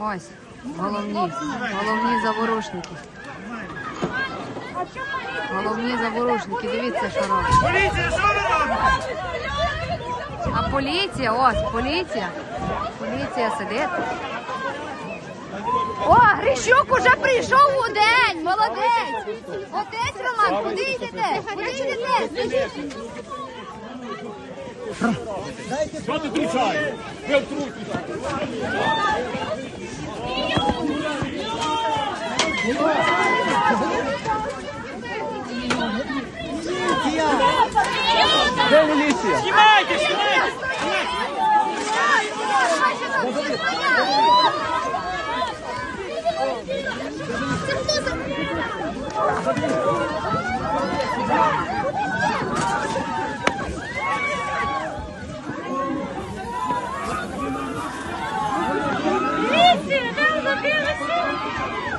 Ось, головні, головні заворушники. Головні заворушники, дивіться, що роблять. Поліція, що ви робите? А поліція, ось, поліція. Поліція сидить. О, Грищук уже прийшов у день. Молодець. Отець Роман, куди йдете? Куди йдете? Що ти кричаєш? Ви втрутніся. Де міліція? Знімайте, знімайте! Поліція, де ви забилися?